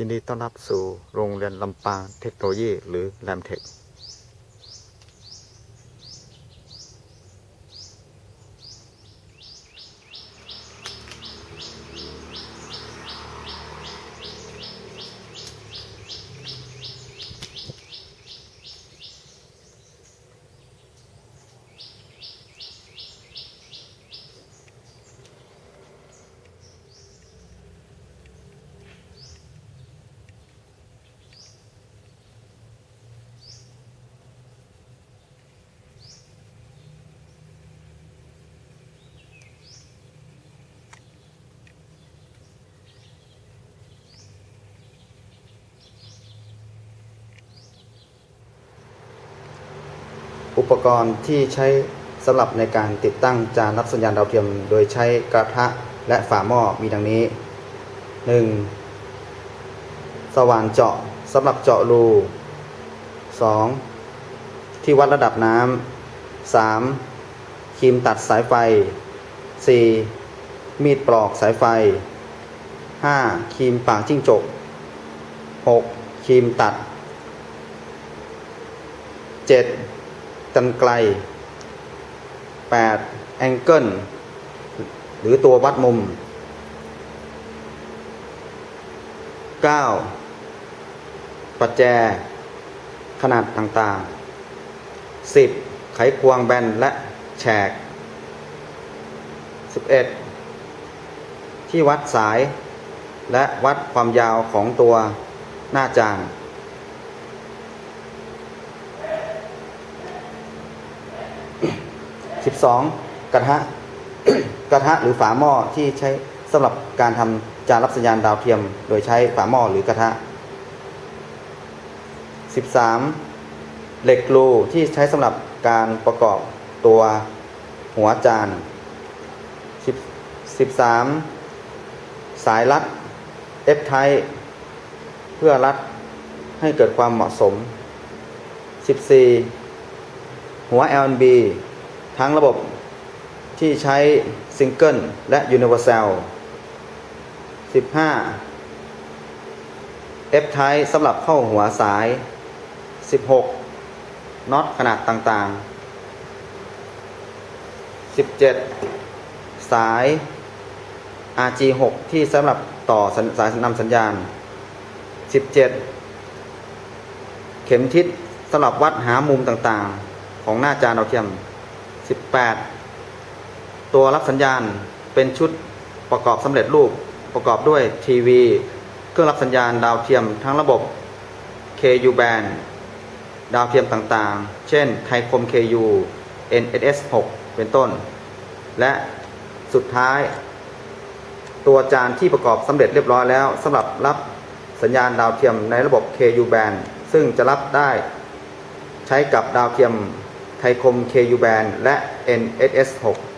ยินดีต้อนรับสู่โรงเรียนลำปางเทคโนโลยีหรือแลมเทค อุปกรณ์ที่ใช้สำหรับในการติดตั้งจานรับสัญญาณดาวเทียม โดยใช้กระทะและฝาหม้อมีดังนี้ 1. สว่านเจาะสำหรับเจาะรู 2. ที่วัดระดับน้ำ 3. ครีมตัดสายไฟ 4. มีดปลอกสายไฟ 5. ครีมปากจิ้งจก 6. ครีมตัด 7. กันไกล 8. แองเกิล หรือตัววัดมุม 9. ปัจแจ ขนาดต่างๆ 10. ไขควงแบนและแฉก 11. ที่วัดสายและวัดความยาวของตัวหน้าจาน 12. กระทะ กระทะหรือฝาหม้อที่ใช้สำหรับการทำจานรับสัญญาณดาวเทียม โดยใช้ฝาหม้อหรือกระทะ 13. เหล็กกลูที่ใช้สำหรับการประกอบตัวหัวจาน 13. สายรัด F ไทเพื่อรัดให้เกิดความเหมาะสม 14 หัว LNB ทั้งระบบที่ใช้ซิงเกิลและ Universal 15 F type สำหรับเข้าหัวสาย 16น็อตขนาดต่างๆ 17 สาย RG6 ที่สำหรับต่อสสายนำสัญญาณ 17 เข็มทิศสำหรับวัดหามุมต่างๆ ของหน้าจานดาวเทียม 18 ตัวรับสัญญาณเป็นชุดประกอบสำเร็จรูปประกอบด้วยทีวีเครื่องรับสัญญาณดาวเทียมทั้งระบบ KU band ดาวเทียมต่างๆ เช่น ไทยคม KU NSS 6 เป็นต้น และสุดท้าย ตัวจานที่ประกอบสำเร็จเรียบร้อยแล้วสำหรับรับสัญญาณดาวเทียมในระบบ KU band ซึ่งจะรับได้ใช้กับดาวเทียม ไทยคม KU band และ NSS 6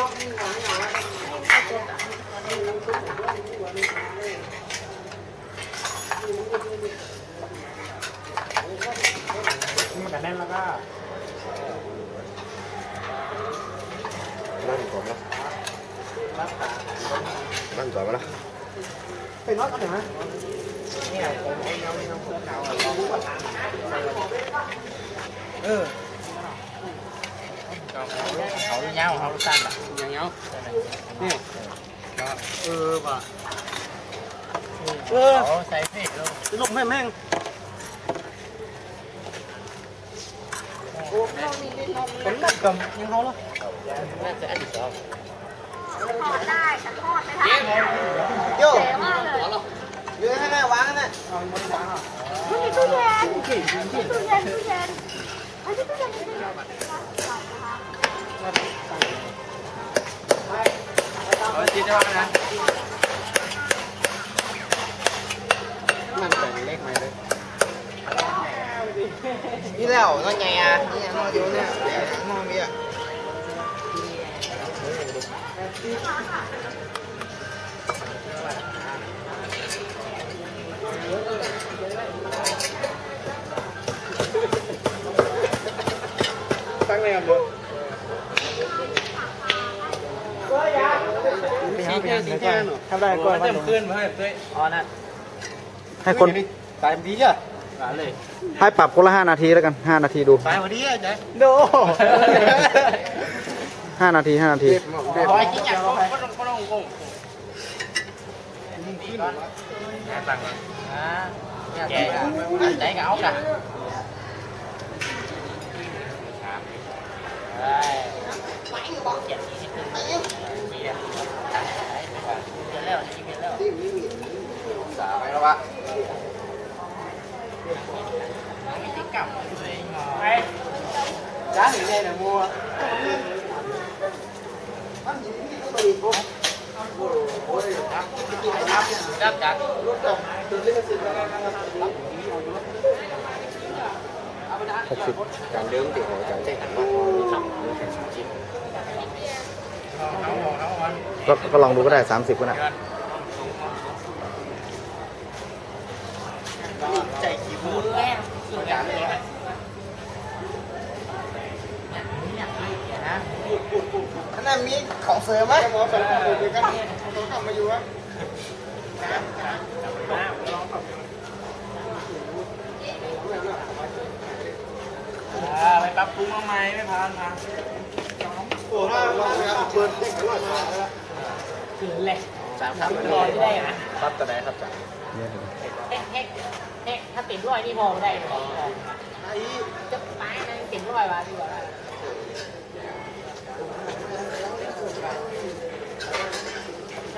นี่ตัวนี่กันแน่นแล้วก็นั่งก่อนนะนั่งก่อนนะไปน็อตกันหน่อยไหมเออเขาเงาเขาสั้นอะเงานี่เออป่ะเออเขาใส่เสื้อ ลงแม่งแม่งผมนับกับยังเขาแล้วน่าจะอันที่สองทอดได้แต่ทอดไม่ทันโย่เจ๋งมากเลยยืนให้แม่วางนะมันมีตู้เย็นตู้เย็นตู้เย็นตู้เย็นไอ้ที่ตู้เย็นตู้เย็น เขาจีได้ว่านะมันเป็นเลขไหมเลยนี่แแนวเดียวสีแค่สีแค่หนูทำได้ก่อนเต็มขึ้นมาให้ด้วยอ๋อนั่นให้คนสายดีจ้ะมาเลยให้ปรับคนละห้านาทีแล้วกันห้านาทีดูสายวันนี้อะจ๊ะโดห้านาทีห้านาทีคอยกินอย่างก็ต้องก็ต้องงงนี่ก่อนงานตังค์อ่าแกใจกับเอากันไปบอกเขียนนิดนึงเขียนแล้วจริงแล้ว สามไปแล้ววะมีติ๊กกับเลยไปจ้าหรือไงเนี่ยมัวจับจับหกสิบการเดิมติดหัวใจเต้นหันมาทำเรื่องแข่งสามชิ้นเอาเอาเอาก็ก็ลองดูก็ได้สามสิบก็ได้ ใจขี้มูแรกสุดยอดเลยนะ อั นนั้นมีของเสริมไหมหมอสองคนเดียวกันเขาทำมาอยู่วะไปปรับปรุงมาใหม่ไม่ผ่านมาโอ้ถ้าเราเปิดเด็กก็รอดมาแล้วคือแหละสามสามร้อยได้นะครับตอนไหนครับจ่าเฮ้เฮ้เฮ้ถ้าติดร้อยนี่พอได้ไหมจะตายนะติดร้อยมาดีกว่า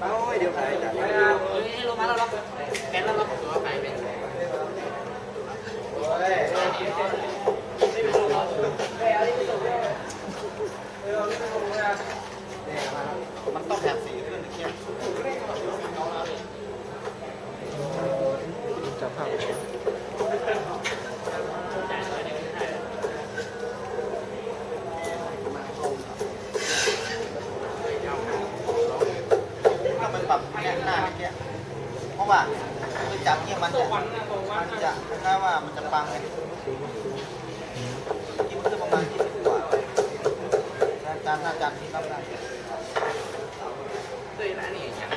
จับจับเดี๋ยวถ่ายจ่าให้ลงมาแล้วล็อกแกนแล้วล็อกตัวไปเป็นมันต้องแบบสีขึ้นเงี้ยจับภาพ ก็มันปรับเนี่ยหน้าเงี้ยเพ ราะว่าไปจับเนี่ยมันจะมันจะคล้ายว่ามันจะปังไงกินมันจะประมาณยี่สิบกว่าอาจารย์อาจารย์ที่รับได้ ด้วยนะนี่อย่าง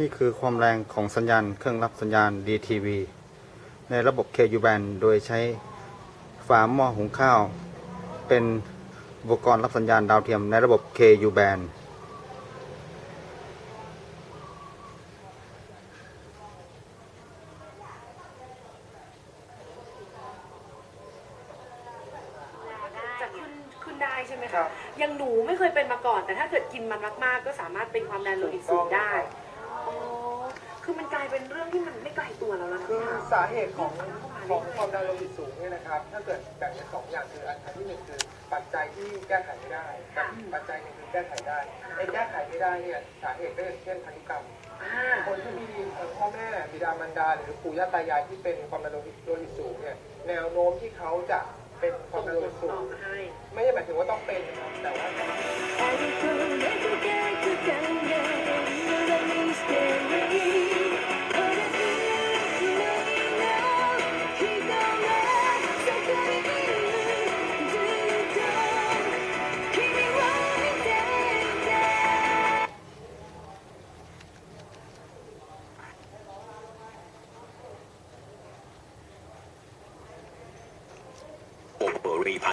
นี่คือความแรงของสัญญาณเครื่องรับสัญญาณ DTV ในระบบ KU band โดยใช้ฝาหม้อหุงข้าว เป็นอุปกรณ์รับสัญญาณดาวเทียมในระบบ KU band จะขึ้นได้ใช่ไหมคะยังหนูไม่เคยเป็นมาก่อน แต่ถ้าเกิดกินมันมากๆ ก็สามารถเป็นความดันโลหิตสูงได้อ๋อ คือมันกลายเป็นเรื่องที่มันไม่ไกลตัวเราแล้วนะคือคะสาเหตุของของความดันโลหิตสูงเนี่ยนะครับ ถ้าเกิดแบ่งเป็นสองอย่างคืออันที่หนึ่งคือปัจจัยที่แก้ไขไม่ได้กับอีกปัจจัยหนึ่งคือแก้ไขได้ไอ้แก้ไขไม่ได้เนี่ยสาเหตุก็อย่างเช่นพันธุกรรมอ่าคนที่มีพ่อแม่บิดามารดา หรือปู่ย่าตายายที่เป็นความดันโลหิตโลหิตสูงเนี่ยแนวโน้มที่เขาจะเป็นความดันโลหิตสูต่องมาให้ไม่ได้หมายถึงว่าต้องเป็นนะครับแต่ว่า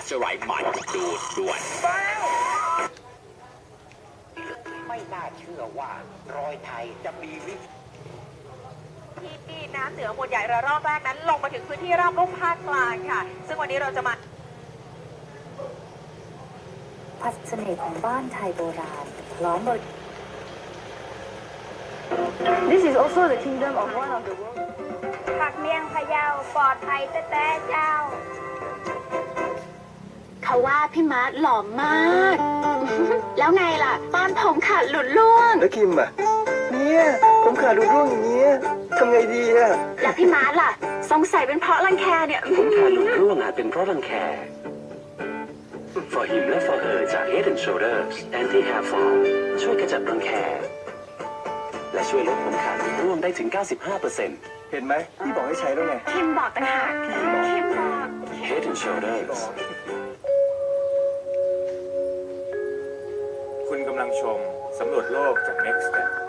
เปอรี่พัชไรท์ใหม่ดูดด่วน ไม่น่าเชื่อว่ารอยไทยจะมีวิที่น้ำเหนือหมวดใหญ่ระลอกแรกนั้น ลงมาถึงพื้นที่ราบลุ่มภาคกลางค่ะ ซึ่งวันนี้เราจะมาพัฒเสน่ห์ของบ้านไทยโบราณล้อมบริ This is also the kingdom of one of the world ผักเมี่ยงพะเยาปลอดภัยแต่แต่เจ้า เขาว่าพี่มาร์ทหล่อมาก แล้วไงล่ะตอนผมขาดหลุดล่วง แล้วคิมอะ เนี่ยผมขาดรูร่วงอย่างเงี้ยทำไงดีอะแล้วพี่มาร์ทล่ะ สงสัยเป็นเพราะรังแคเนี่ยผมขาดหลุดร่วงอาจเป็นเพราะรังแค For him และ For her จาก Head and Shoulders Anti Hair Fall ช่วยกระจัดรังแค และช่วยลดผมขาดหลุดร่วงได้ถึง 95%เห็นไหมพี่บอกให้ใช้แล้วไงคิมบอกต่างหากคิมบอก Head and Shoulders ำลังชมสำรวจโลกจาก Next Step